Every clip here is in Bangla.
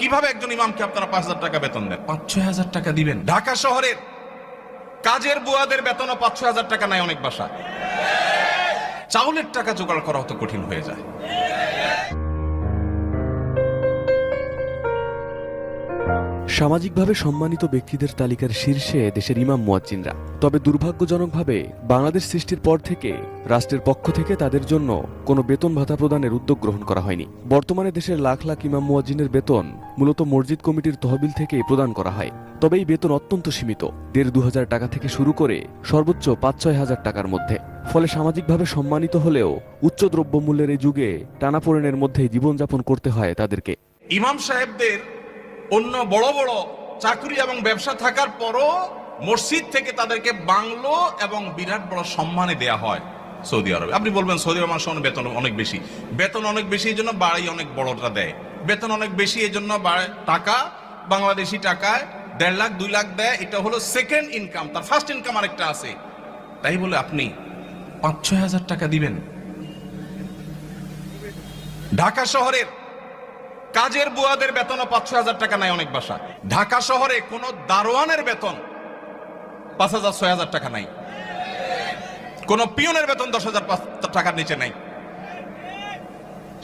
কীভাবে একজন ইমামকে আপনারা পাঁচ হাজার টাকা বেতন দেন? পাঁচ ছয় হাজার টাকা দিবেন। ঢাকা শহরের কাজের বুয়াদের বেতনও পাঁচ ছয় হাজার টাকা নেয় অনেক বাসা চাউলের টাকা জোগাড় করা হতো কঠিন হয়ে যায়। সামাজিকভাবে সম্মানিত ব্যক্তিদের তালিকার শীর্ষে দেশের ইমাম মুয়াজ্জিনরা। তবে দুর্ভাগ্যজনকভাবে বাংলাদেশ সৃষ্টির পর থেকে রাষ্ট্রের পক্ষ থেকে তাদের জন্য কোনো বেতন ভাতা প্রদানের উদ্যোগ গ্রহণ করা হয়নি। বর্তমানে দেশের লাখ লাখ ইমাম মুয়াজ্জিনের বেতন মূলত মসজিদ কমিটির তহবিল থেকেই প্রদান করা হয়। তবে এই বেতন অত্যন্ত সীমিত, দেড় দু হাজার টাকা থেকে শুরু করে সর্বোচ্চ পাঁচ ছয় হাজার টাকার মধ্যে। ফলে সামাজিকভাবে সম্মানিত হলেও উচ্চ দ্রব্যমূল্যের এই যুগে টানাপোড়েনের মধ্যেই জীবনযাপন করতে হয় তাদেরকে। ইমাম সাহেবদের অন্য বড় বড় চাকরি এবং ব্যবসা থাকার পরও মসজিদ থেকে তাদেরকে বাংলো এবং বিরাট বড় সম্মানে দেয়া হয় সৌদি আরবে। আপনি বলবেন, সৌদি আরব মানুষের বেতন, অনেক বেশি। বেতন অনেক বেশি, এই জন্য বাড়ি অনেক বড়টা দেয়। বেতন অনেক বেশি, এই জন্য টাকা, বাংলাদেশি টাকায় দেড় লাখ, দুই লাখ দেয়। এটা হলো সেকেন্ড ইনকাম তার ফার্স্ট ইনকাম আরেকটা আছে। তাই বলে আপনি পাঁচ, ছয় হাজার টাকা দিবেন। ঢাকা শহরের কাজের বুয়াদের বেতনও পাঁচ ছয় হাজার টাকা নাই অনেক বাসা। ঢাকা শহরে কোন দারোয়ানের বেতন পাঁচ হাজার, ছয় হাজার টাকা নাই। কোন পিয়নের বেতন দশ হাজার টাকার নিচে নাই।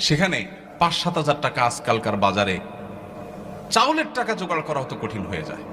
সেখানে পাঁচ, সাত হাজার টাকা আজকালকার বাজারে চাউলের টাকা জোগাড় করা হতো কঠিন হয়ে যায়।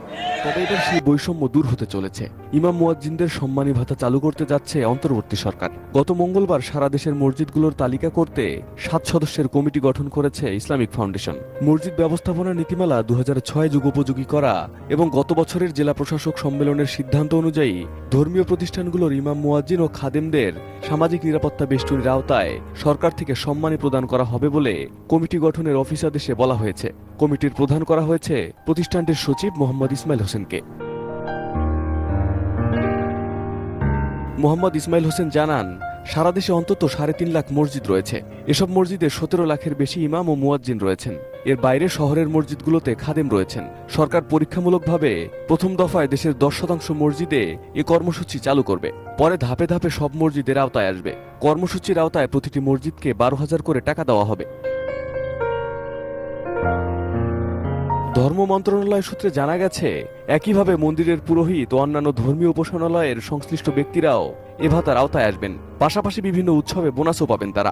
তবে এবার সেই বৈষম্য দূর হতে চলেছে। ইমাম মুয়াজ্জিনদের সম্মানী ভাতা চালু করতে যাচ্ছে অন্তর্বর্তী সরকার। গত মঙ্গলবার সারা দেশের মসজিদগুলোর তালিকা করতে সাত সদস্যের কমিটি গঠন করেছে ইসলামিক ফাউন্ডেশন। মসজিদ ব্যবস্থাপনা নীতিমালা দু ছয় যুগোপযোগী করা এবং গত বছরের জেলা প্রশাসক সম্মেলনের সিদ্ধান্ত অনুযায়ী ধর্মীয় প্রতিষ্ঠানগুলোর ইমাম মুয়াজ্জিন ও খাদেমদের সামাজিক নিরাপত্তা বেষ্টনীর আওতায় সরকার থেকে সম্মানী প্রদান করা হবে বলে কমিটি গঠনের অফিস আদেশে বলা হয়েছে। কমিটির প্রধান করা হয়েছে প্রতিষ্ঠানটির সচিব মোহাম্মদ ইসমাইল হোসেনকে। মোহাম্মদ ইসমাইল হোসেন জানান, সারা দেশে অন্তত সাড়ে তিন লাখ মসজিদ রয়েছে। এসব মসজিদে সতেরো লাখের বেশি ইমাম ও মুয়াজ্জিন রয়েছেন। এর বাইরে শহরের মসজিদগুলোতে খাদেম রয়েছেন। সরকার পরীক্ষামূলকভাবে প্রথম দফায় দেশের দশ শতাংশ মসজিদে এ কর্মসূচি চালু করবে। পরে ধাপে ধাপে সব মসজিদের আওতায় আসবে। কর্মসূচির আওতায় প্রতিটি মসজিদকে বারো হাজার করে টাকা দেওয়া হবে। ধর্ম মন্ত্রণালয় সূত্রে জানা গেছে, একইভাবে মন্দিরের পুরোহিত ও অন্যান্য ধর্মীয় উপাসনালয়ের সংশ্লিষ্ট ব্যক্তিরাও এ ভাতার আওতায় আসবেন। পাশাপাশি বিভিন্ন উৎসবে বোনাসও পাবেন তারা।